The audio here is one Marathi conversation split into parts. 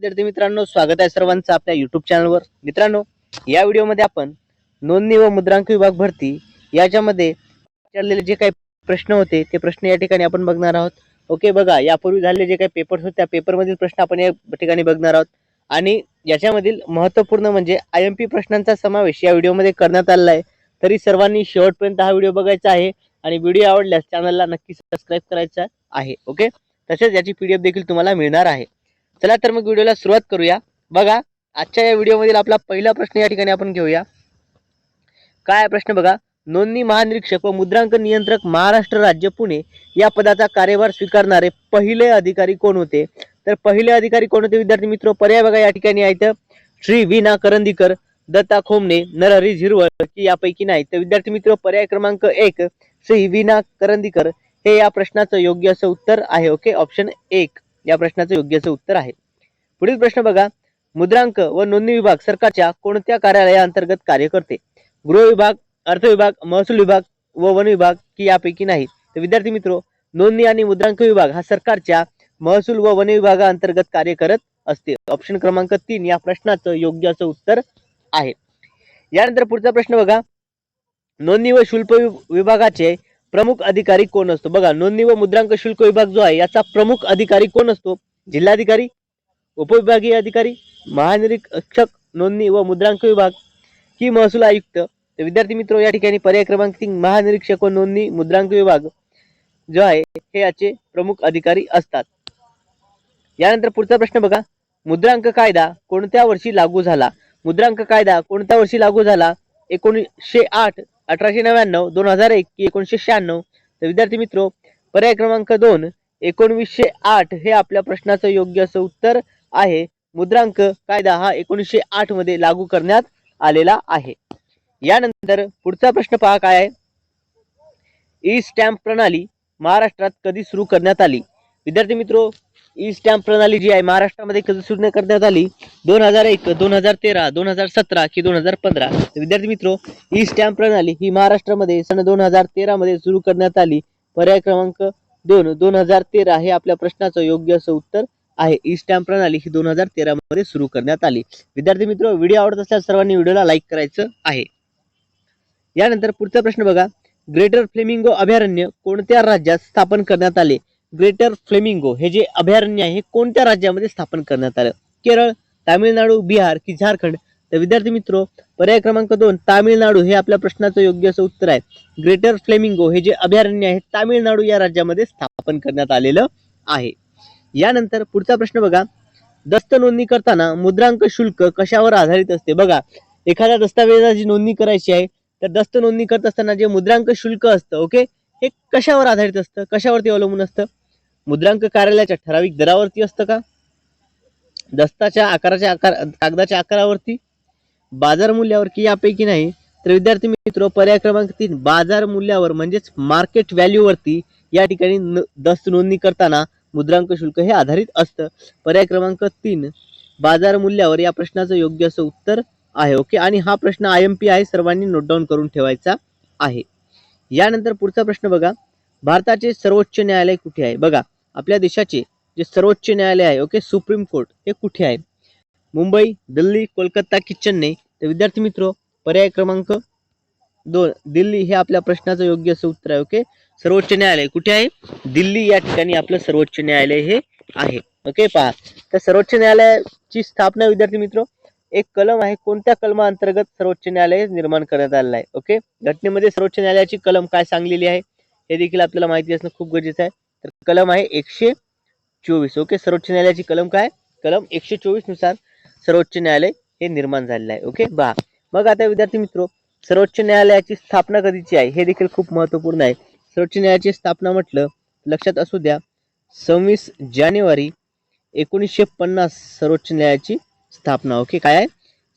विद्यार्थी मित्रांनो स्वागत आहे सर्वांचं आपल्या युट्यूब चॅनलवर मित्रांनो या व्हिडिओमध्ये आपण नोंदणी व मुद्रांक विभाग भरती याच्यामध्ये विचारलेले जे काही प्रश्न होते ते प्रश्न या ठिकाणी आपण बघणार आहोत. ओके बघा यापूर्वी झालेले जे काही पेपर्स होते त्या पेपरमधील प्रश्न आपण या ठिकाणी बघणार आहोत. आणि याच्यामधील महत्त्वपूर्ण म्हणजे आय एम पी प्रश्नांचा समावेश या व्हिडिओमध्ये करण्यात आलेला आहे. तरी सर्वांनी शेवटपर्यंत हा व्हिडिओ बघायचा आहे आणि व्हिडिओ आवडल्यास चॅनलला नक्की सबस्क्राईब करायचा आहे. ओके? तसेच याची पी डी एफ देखील तुम्हाला मिळणार आहे. चला तर मग व्हिडिओला सुरुवात करूया. बघा आजच्या या व्हिडिओमधील आपला पहिला प्रश्न या ठिकाणी आपण घेऊया. काय प्रश्न बघा? नोंदणी महानिरीक्षक व मुद्रांक नियंत्रक महाराष्ट्र राज्य पुणे या पदाचा कार्यभार स्वीकारणारे पहिले अधिकारी कोण होते? तर पहिले अधिकारी कोण होते? विद्यार्थी मित्र पर्याय बघा या ठिकाणी आहेत. श्री विना करंदीकर दत्ता खोमणे नरहरी झिरवळ की यापैकी नाही. तर विद्यार्थी मित्र पर्याय क्रमांक एक श्री विना करंदीकर हे या प्रश्नाचं योग्य असं उत्तर आहे. ओके? ऑप्शन एक. या प्रश्नाचं योग्य असं उत्तर आहे. पुढील प्रश्न बघा. मुद्रांक व नोंदणी विभाग सरकारच्या कोणत्या कार्यालयाअंतर्गत कार्य करते? गृह विभाग अर्थ विभाग महसूल विभाग व वन विभाग की यापैकी नाही तर विद्यार्थी मित्र नोंदणी आणि मुद्रांक विभाग हा सरकारच्या महसूल व वन विभागाअंतर्गत कार्य करत असते ऑप्शन क्रमांक तीन या प्रश्नाचं योग्य असं उत्तर आहे. यानंतर पुढचा प्रश्न बघा. नोंदणी व शुल्क वि- विभागाचे प्रमुख अधिकारी कोण असतो? बघा नोंदणी व मुद्रांक शुल्क विभाग जो आहे याचा प्रमुख अधिकारी कोण असतो? जिल्हाधिकारी उपविभागीय अधिकारी महानिरीक्षक नोंदणी व मुद्रांक विभाग. की महसूल आयुक्त. तर विद्यार्थी मित्र या ठिकाणी पर्याय क्रमांक तीन महानिरीक्षक व नोंदणी मुद्रांक विभाग जो आहे हे याचे प्रमुख अधिकारी असतात. यानंतर पुढचा प्रश्न बघा. मुद्रांक कायदा कोणत्या वर्षी लागू झाला? मुद्रांक कायदा कोणत्या वर्षी लागू झाला? एकोणीसशे आठ अठराशे नव्याण्णव दोन हजार एक की एकोणीसशे शहाण्णव. तर विद्यार्थी मित्र पर्याय क्रमांक दोन एकोणवीसशे आठ हे आपल्या प्रश्नाचं योग्य असं उत्तर आहे. मुद्रांक कायदा हा एकोणीसशे आठमध्ये लागू करण्यात आलेला आहे. यानंतर पुढचा प्रश्न पहा काय आहे? ई स्टॅम्प प्रणाली महाराष्ट्रात कधी सुरू करण्यात आली? विद्यार्थी मित्र ई स्टॅम्प प्रणाली जी आहे महाराष्ट्रामध्ये कधी सुरू करण्यात आली. दोन हजार एक दोन हजार तेरा दोन हजार सतरा की दोन हजार पंधरा. विद्यार्थी मित्र ई स्टॅम्प प्रणाली ही महाराष्ट्रामध्ये सन दोन हजार तेरा मध्ये सुरू करण्यात आली. पर्याय क्रमांक दोन दोन हजार तेरा हे आपल्या प्रश्नाचं योग्य असं उत्तर आहे. ई स्टॅम्प प्रणाली ही दोन हजार तेरा मध्ये सुरू करण्यात आली. विद्यार्थी मित्र व्हिडिओ आवडत असल्यास सर्वांनी व्हिडिओला लाईक करायचं आहे. यानंतर पुढचा प्रश्न बघा. ग्रेटर फ्लेमिंगो अभयारण्य कोणत्या राज्यात स्थापन करण्यात आले? ग्रेटर फ्लेमिंगो हे जे अभयारण्य आहे हे कोणत्या राज्यामध्ये स्थापन करण्यात आलं? केरळ तामिळनाडू बिहार की झारखंड? तर विद्यार्थी मित्र पर्याय क्रमांक दोन तामिळनाडू हे आपल्या प्रश्नाचं योग्य असं उत्तर आहे. ग्रेटर फ्लेमिंगो हे जे अभयारण्य आहे तामिळनाडू या राज्यामध्ये स्थापन करण्यात आलेलं आहे. यानंतर पुढचा प्रश्न बघा. दस्त नोंदणी करताना मुद्रांक शुल्क कशावर आधारित असते? बघा एखाद्या दस्तावेजाची नोंदणी करायची आहे तर दस्त नोंदणी करत असताना जे मुद्रांक शुल्क असतं ओके? हे कशावर आधारित असतं? कशावरती अवलंबून असतं? मुद्रांक कार्यालयाच्या ठराविक दरावरती असतं का? दस्ताच्या आकाराच्या आकार कागदाच्या आकारावरती? बाजार मूल्यावर की यापैकी नाही? तर विद्यार्थी मित्र पर्याय क्रमांक तीन बाजार मूल्यावर म्हणजेच मार्केट व्हॅल्यूवरती या ठिकाणी न- दस्त नोंदणी करताना मुद्रांक शुल्क हे आधारित असतं. पर्याय क्रमांक तीन बाजार मूल्यावर या प्रश्नाचं योग्य असं उत्तर आहे. ओके? आणि हा प्रश्न आय एम पी आहे सर्वांनी नोट डाऊन करून ठेवायचा आहे. यानंतर पुढचा प्रश्न बघा. भारताचे सर्वोच्च न्यायालय कुठे आहे? बघा. आपल्या देशाचे जे सर्वोच्च न्यायालय आहे ओके सुप्रीम कोर्ट हे कुठे आहे? मुंबई दिल्ली कोलकाता की चेन्नई? तर विद्यार्थी मित्र पर्याय क्रमांक दोन दिल्ली हे आपल्या प्रश्नाचं योग्य असं उत्तर आहे ओके सर्वोच्च न्यायालय कुठे आहे? दिल्ली या ठिकाणी आपलं सर्वोच्च न्यायालय हे आहे ओके पहा. तर सर्वोच्च न्यायालयाची स्थापना विद्यार्थी मित्र एक कलम आहे कोणत्या कलमा अंतर्गत सर्वोच्च न्यायालय निर्माण करण्यात आलेलं आहे ओके घटनेमध्ये सर्वोच्च न्यायालयाची कलम काय सांगलेली आहे हे देखील आपल्याला माहिती असणं खूप गरजेचं आहे. तर कलम आहे एकशे चोवीस. ओके सर्वोच्च न्यायालयाची कलम काय? कलम एकशे चोवीसनुसार सर्वोच्च न्यायालय हे निर्माण झालेलं आहे. ओके बा. मग आता विद्यार्थी मित्र सर्वोच्च न्यायालयाची स्थापना कधीची आहे? हे देखील खूप महत्त्वपूर्ण आहे. सर्वोच्च न्यायालयाची स्थापना म्हटलं लक्षात असू द्या सव्वीस जानेवारी एकोणीसशे पन्नास सर्वोच्च न्यायालयाची स्थापना. ओके काय आहे?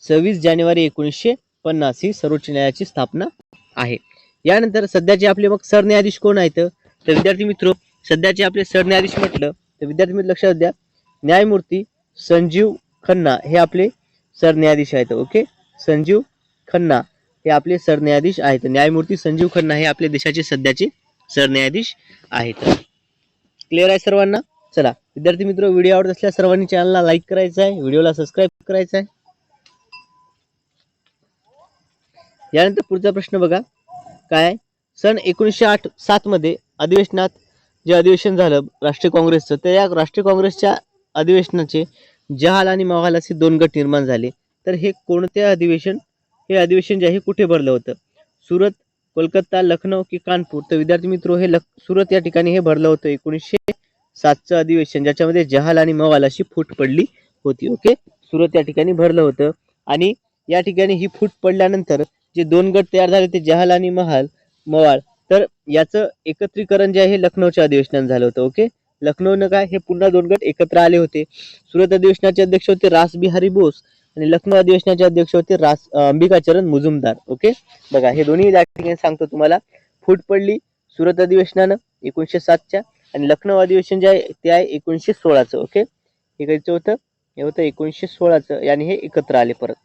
सव्वीस जानेवारी एकोणीसशे पन्नास ही सर्वोच्च न्यायालयाची स्थापना आहे. यानंतर सध्याचे आपले मग सरन्यायाधीश कोण आहेत? तर विद्यार्थी मित्र सध्याचे आपले सरन्यायाधीश म्हटलं तर विद्यार्थी मित्र लक्षात द्या न्यायमूर्ती संजीव खन्ना हे आपले सरन्यायाधीश आहेत ओके? संजीव खन्ना हे आपले सरन्यायाधीश आहेत. न्यायमूर्ती संजीव खन्ना हे आपल्या देशाचे सध्याचे सरन्यायाधीश आहेत. क्लिअर आहे सर्वांना? चला विद्यार्थी मित्र व्हिडिओ आवडत असल्यास सर्वांनी चॅनलला लाईक करायचं आहे व्हिडिओला सबस्क्राईब करायचं आहे. यानंतर पुढचा प्रश्न बघा. काय सन एकोणीसशे आठ सातमध्ये अधिवेशनात जे अधिवेशन झालं राष्ट्रीय काँग्रेसचं तर या राष्ट्रीय काँग्रेसच्या अधिवेशनाचे जहाल आणि मवाल असे दोन गट निर्माण झाले. तर हे कोणते अधिवेशन? हे अधिवेशन जे आहे कुठे भरलं होतं? सुरत कोलकाता लखनौ की कानपूर? तर विद्यार्थी मित्र हे लख सुरत या ठिकाणी हे भरलं होतं एकोणीसशे सातचं अधिवेशन ज्याच्यामध्ये जहाल आणि मवाल अशी फूट पडली होती ओके? सुरत या ठिकाणी भरलं होतं. आणि या ठिकाणी ही फूट पडल्यानंतर जे दोन गट तयार झाले ते जहाल आणि महाल मवाळ तर याचं एकत्रीकरण जे आहे लखनौच्या अधिवेशनात झालं होतं ओके लखनौनं काय हे पुन्हा दोन गट एकत्र आले होते. सुरत अधिवेशनाचे अध्यक्ष होते रास बिहारी बोस आणि लखनौ अधिवेशनाचे अध्यक्ष होते रास अंबिकाचरण मुजुमदार ओके बघा हे दोन्ही ठिकाणी सांगतो तुम्हाला. फूट पडली सुरत अधिवेशनानं एकोणीसशे सातच्या आणि लखनौ अधिवेशन जे आहे ते आहे एकोणीसशे सोळाचं ओके हे कायचं होतं? हे होतं एकोणीसशे सोळाचं आणि हे एकत्र आले परत.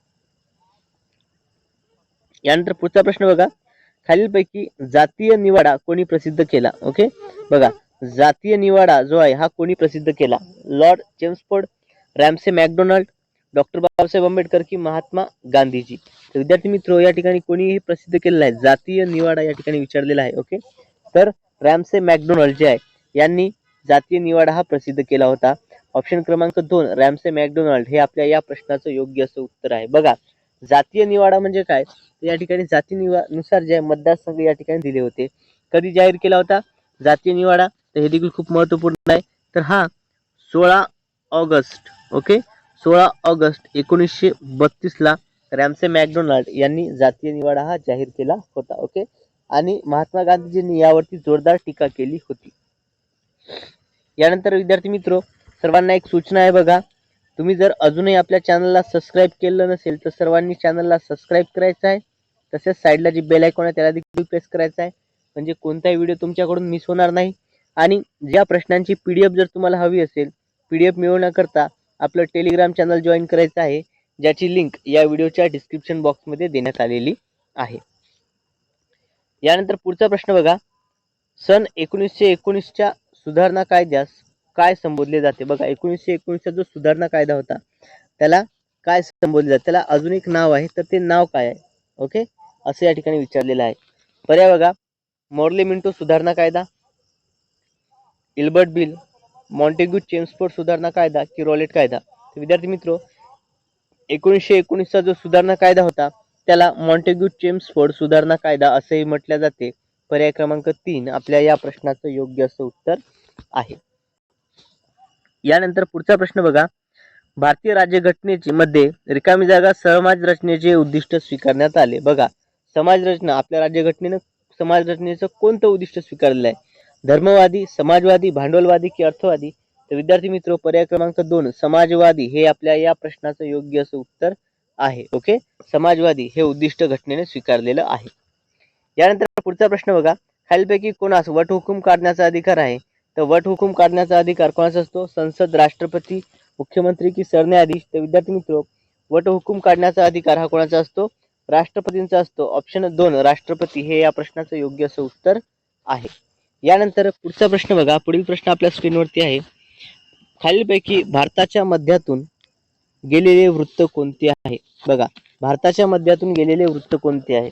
यानंतर पुढचा प्रश्न बघा. खालीलपैकी जातीय निवाडा कोणी प्रसिद्ध केला? ओके बघा जातीय निवाडा जो आहे हा कोणी प्रसिद्ध केला? Lord Chelmsford Ramsay MacDonald doctor Babasaheb Ambedkar की महात्मा गांधीजी. तर विद्यार्थी मित्र या ठिकाणी कोणीही प्रसिद्ध केलेला आहे जातीय निवाडा या ठिकाणी विचारलेला आहे ओके तर रॅमसे मॅकडोनाल्ड जे आहे यांनी जातीय निवाडा हा प्रसिद्ध केला होता. ऑप्शन क्रमांक दोन रॅमसे मॅकडोनाल्ड हे आपल्या या प्रश्नाचं योग्य असं उत्तर आहे. बघा जातीय निवाडा म्हणजे काय? या ठिकाणी जाती निवा नुसार जे मतदारसंघ या ठिकाणी दिले होते. कधी जाहीर केला होता? जातीय निवाडा. तर हे देखील खूप महत्त्वपूर्ण आहे. तर हा सोळा ऑगस्ट ओके? सोळा ऑगस्ट एकोणीसशे बत्तीसला रॅमसे मॅकडोनाल्ड यांनी जातीय निवाडा हा जाहीर केला होता ओके? आणि महात्मा गांधीजींनी यावरती जोरदार टीका केली होती. यानंतर विद्यार्थी मित्र सर्वांना एक सूचना आहे बघा. तुम्ही जर अजूनही आपल्या चॅनलला सबस्क्राईब केलं नसेल तर सर्वांनी चॅनलला सबस्क्राईब करायचं आहे. तसेच साईडला जी बेल आयकॉन आहे त्याला देखील प्रेस करायचा आहे. म्हणजे कोणताही व्हिडिओ तुमच्याकडून मिस होणार नाही. आणि ज्या प्रश्नांची पी डी एफ जर तुम्हाला हवी असेल पी डी एफ मिळवण्याकरता आपलं टेलिग्राम चॅनल जॉईन करायचं आहे ज्याची लिंक या व्हिडिओच्या डिस्क्रिप्शन बॉक्समध्ये देण्यात आलेली आहे. यानंतर पुढचा प्रश्न बघा. सन एकोणीसशे एकोणीसच्या सुधारणा कायद्यास काय संबोधले जाते? बघा एकोणीसशे एकोणीसचा जो सुधारणा कायदा होता त्याला काय संबोधले जाते? त्याला अजून एक नाव आहे तर ते नाव काय आहे? ओके? असं या ठिकाणी विचारलेलं आहे. पर्याय बघा मॉर्ले मिंटो सुधारणा कायदा इल्बर्ट बिल मॉन्टेग्यू चेम्सफोर्ड सुधारणा कायदा की रॉलेट कायदा. तर विद्यार्थी मित्र एकोणीसशे एकोणीसचा जो सुधारणा कायदा होता त्याला मॉन्टेग्यू चेम्सफोर्ड सुधारणा कायदा असेही म्हटले जाते. पर्याय क्रमांक तीन आपल्या या प्रश्नाचं योग्य असं उत्तर आहे. यानंतर पुढचा प्रश्न बघा. भारतीय राज्यघटनेची मध्ये रिकामी जागा समाज रचनेचे उद्दिष्ट स्वीकारण्यात आले. बघा समाज रचना आपल्या राज्यघटनेनं समाज रचनेचं कोणतं उद्दिष्ट स्वीकारलेलं आहे धर्मवादी समाजवादी भांडवलवादी की अर्थवादी? तर विद्यार्थी मित्र पर्याय क्रमांक दोन समाजवादी हे आपल्या या प्रश्नाचं योग्य असं उत्तर आहे. ओके? समाजवादी हे उद्दिष्ट घटनेने स्वीकारलेलं आहे. यानंतर पुढचा प्रश्न बघा. खालीलपैकी कोणास वटहुकूम काढण्याचा अधिकार आहे? तर वट हुकूम काढण्याचा अधिकार कोणाचा असतो? संसद राष्ट्रपती मुख्यमंत्री की सरन्यायाधीश? तर विद्यार्थी मित्र वट हुकूम काढण्याचा अधिकार हा कोणाचा असतो? राष्ट्रपतींचा असतो. ऑप्शन दोन राष्ट्रपती. हे या प्रश्नाचं योग्य असं उत्तर आहे. यानंतर पुढचा प्रश्न बघा. पुढील प्रश्न आपल्या स्क्रीनवरती आहे. खालीलपैकी भारताच्या मध्यातून गेलेले वृत्त कोणते आहे? बघा. भारताच्या मध्यातून गेलेले वृत्त कोणते आहे?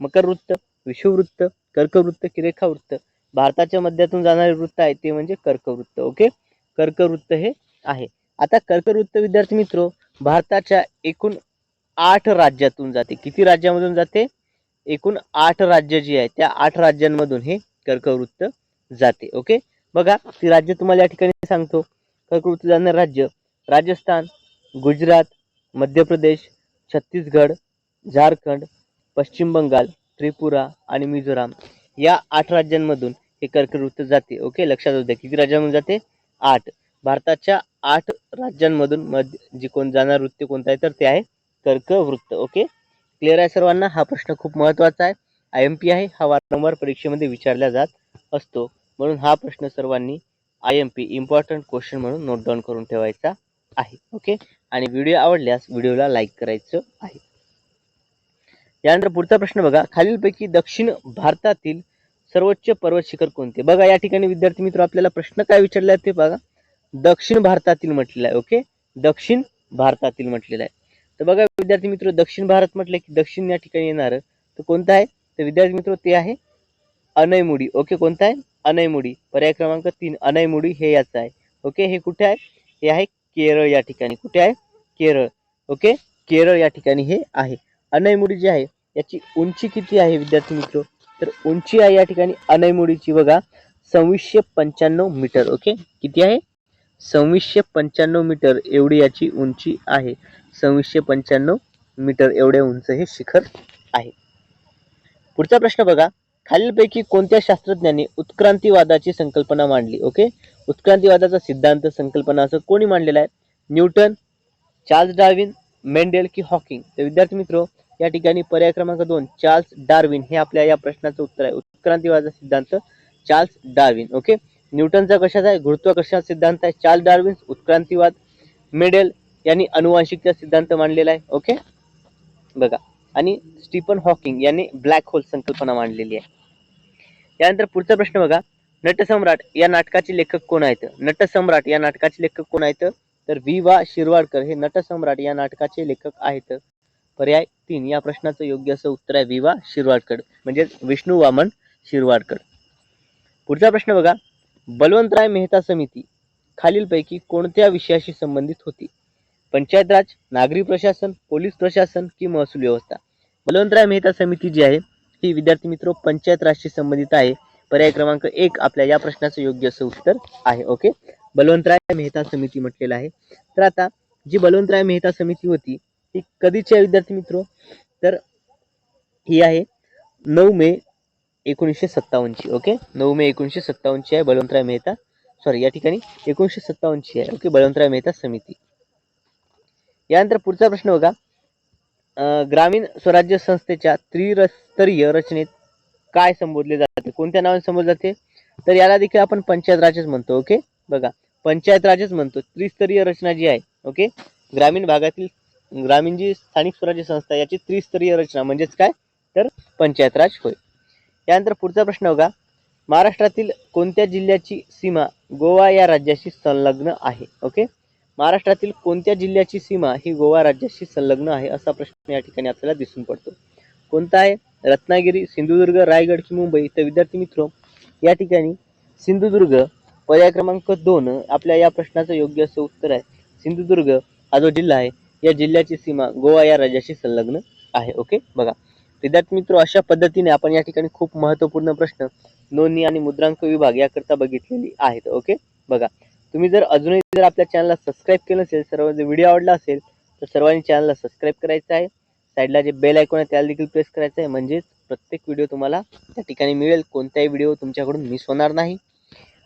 मकर वृत्त विषुववृत्त कर्कवृत्त की रेखावृत्त? भारताच्या मध्यातून जाणारे वृत्त आहे ते म्हणजे कर्कवृत्त ओके कर्कवृत्त हे आहे. आता कर्कवृत्त विद्यार्थी मित्र भारताच्या एकूण आठ राज्यातून जाते. किती राज्यामधून जाते? एकूण आठ राज्य जी आहे त्या आठ राज्यांमधून हे कर्कवृत्त जाते ओके बघा ती राज्य तुम्हाला या ठिकाणी सांगतो. कर्कवृत्त जाणारे राज्य राजस्थान गुजरात मध्य प्रदेश छत्तीसगड झारखंड पश्चिम बंगाल त्रिपुरा आणि मिझोराम. या आठ राज्यांमधून हे कर्कवृत्त जाते. ओके लक्षात होते किती राज्यांमधून जाते? आठ. भारताच्या आठ राज्यांमधून मध्य जे कोण जाणार वृत्त कोणतं आहे? तर ते आहे कर्कवृत्त ओके क्लिअर आहे सर्वांना? हा प्रश्न खूप महत्त्वाचा आहे. आय एम पी आहे. हा वारंवार परीक्षेमध्ये विचारला जात असतो. म्हणून हा प्रश्न सर्वांनी I M P important question म्हणून नोट डाऊन करून ठेवायचा आहे. ओके आणि व्हिडिओ आवडल्यास व्हिडिओला लाईक करायचं आहे. यानंतर पुढचा प्रश्न बघा. खालीलपैकी दक्षिण भारतातील सर्वोच्च पर्वत शिखर कोणते? बघा या ठिकाणी विद्यार्थी मित्र आपल्याला प्रश्न काय विचारला आहे ते बघा. दक्षिण भारतातील म्हटलेलं आहे ओके? दक्षिण भारतातील म्हटलेलं आहे. तर बघा विद्यार्थी मित्र दक्षिण भारत म्हटलं की दक्षिण या ठिकाणी येणार तर कोणता आहे? तर विद्यार्थी मित्र ते आहे अनयमुडी ओके? कोणतं आहे? अनयमुडी. पर्याय क्रमांक तीन अनयमुडी हे याचं आहे ओके? हे कुठे आहे? हे आहे केरळ या ठिकाणी. कुठे आहे? केरळ ओके? केरळ या ठिकाणी हे आहे. अनयमुडी जे आहे याची उंची किती आहे विद्यार्थी मित्र? तर उंची आहे या ठिकाणी अनैमुडीची बघा. सव्वीसशे पंच्याण्णव मीटर ओके? किती आहे? सव्वीसशे पंच्याण्णव मीटर एवढी याची उंची आहे. सव्वीसशे पंच्याण्णव मीटर एवढे उंच हे शिखर आहे. पुढचा प्रश्न बघा. खालीलपैकी कोणत्या शास्त्रज्ञांनी उत्क्रांतीवादाची संकल्पना मांडली ओके? उत्क्रांतीवादाचा सिद्धांत संकल्पना असं कोणी मांडलेला आहे? न्यूटन चार्ल्स डार्विन मेंडेल की हॉकिंग? तर विद्यार्थी मित्र या ठिकाणी पर्याय क्रमांक दोन चार्ल्स डार्विन हे आपल्या या प्रश्नाचं उत्तर आहे. उत्क्रांतीवादाचा सिद्धांत चार्ल्स डार्विन ओके? न्यूटनचा कशाचा आहे? गुरुत्वाकर्षणाचा सिद्धांत आहे? चार्ल्स डार्विन उत्क्रांतीवाद मेडेल यांनी अनुवांशिकचा सिद्धांत मांडलेला आहे ओके? बघा आणि स्टीफन हॉकिंग यांनी ब्लॅक होल संकल्पना मांडलेली आहे. यानंतर पुढचा प्रश्न बघा नटसम्राट या नाटकाचे लेखक कोण आहेत? नटसम्राट या नाटकाचे लेखक कोण आहेत? तर वि वा शिरवाडकर हे नटसम्राट या नाटकाचे लेखक आहेत. पर्याय तीन. या प्रश्नाचं योग्य असं उत्तर आहे विवा शिरवाडकर. म्हणजेच विष्णू वामन शिरवाडकर. पुढचा प्रश्न बघा. बलवंतराय मेहता समिती खालीलपैकी कोणत्या विषयाशी संबंधित होती? पंचायत राज नागरी प्रशासन पोलीस प्रशासन की महसूल व्यवस्था? बलवंतराय मेहता समिती जी आहे ही विद्यार्थी मित्र पंचायत राजशी संबंधित आहे. पर्याय क्रमांक एक आपल्या या प्रश्नाचं योग्य असं उत्तर आहे. ओके? बलवंतराय मेहता समिती म्हटलेलं आहे. तर आता जी बलवंतराय मेहता समिती होती ही कधीची आहे विद्यार्थी मित्र तर ही आहे नऊ मे एकोणीसशे सत्तावन्नची ओके? नऊ मे एकोणीसशे सत्तावन्नची आहे बळवंतराय मेहता. सॉरी या ठिकाणी एकोणीसशे सत्तावन्नची आहे ओके? बळवंतराय मेहता समिती. यानंतर पुढचा प्रश्न बघा. ग्रामीण स्वराज्य संस्थेच्या त्रिस्तरीय रचनेत काय संबोधले जाते? कोणत्या नावाने संबोधले जाते? तर याला देखील आपण पंचायत राजच म्हणतो ओके? बघा पंचायत राजच म्हणतो. त्रिस्तरीय रचना जी आहे ओके? ग्रामीण भागातील ग्रामीण जी स्थानिक स्वराज्य संस्था याची त्रिस्तरीय रचना म्हणजेच काय? तर पंचायत राज होय. यानंतर पुढचा प्रश्न बघा. महाराष्ट्रातील कोणत्या जिल्ह्याची सीमा गोवा या राज्याशी संलग्न आहे? ओके? महाराष्ट्रातील कोणत्या जिल्ह्याची सीमा ही गोवा राज्याशी संलग्न आहे असा प्रश्न या ठिकाणी आपल्याला दिसून पडतो. कोणता आहे? रत्नागिरी सिंधुदुर्ग रायगड की मुंबई? तर विद्यार्थी मित्र या ठिकाणी सिंधुदुर्ग पर्याय क्रमांक दोन आपल्या या प्रश्नाचं योग्य असं उत्तर आहे. सिंधुदुर्ग हा जो जिल्हा आहे या जिल्ह्याची सीमा गोवा या राज्याशी संलग्न आहे ओके? बघा. विद्यार्थी मित्र अशा पद्धतीने आपण या ठिकाणी खूप महत्त्वपूर्ण प्रश्न नोंदणी आणि मुद्रांक विभाग याकरता बघितलेली आहेत ओके? बघा. तुम्ही जर अजूनही जर आपल्या चॅनलला सबस्क्राईब केलं असेल सर्व जर व्हिडिओ आवडला असेल तर सर्वांनी चॅनलला सबस्क्राईब करायचं आहे. साईडला जे बेल आयकॉन आहे त्याला देखील प्रेस करायचं आहे. म्हणजेच प्रत्येक व्हिडिओ तुम्हाला त्या ठिकाणी मिळेल. कोणताही व्हिडिओ तुमच्याकडून मिस होणार नाही.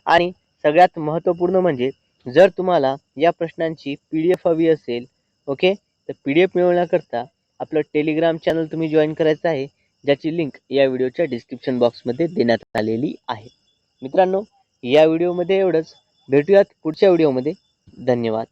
आणि सगळ्यात महत्त्वपूर्ण म्हणजे जर तुम्हाला या प्रश्नांची पी डी एफ हवी असेल ओके? तर पी डी एफ मिळवण्याकरता आपलं टेलिग्राम चॅनल तुम्ही जॉईन करायचं आहे ज्याची लिंक या व्हिडिओच्या डिस्क्रिप्शन बॉक्समध्ये देण्यात आलेली आहे. मित्रांनो या व्हिडिओमध्ये एवढंच. भेटूयात पुढच्या व्हिडिओमध्ये धन्यवाद.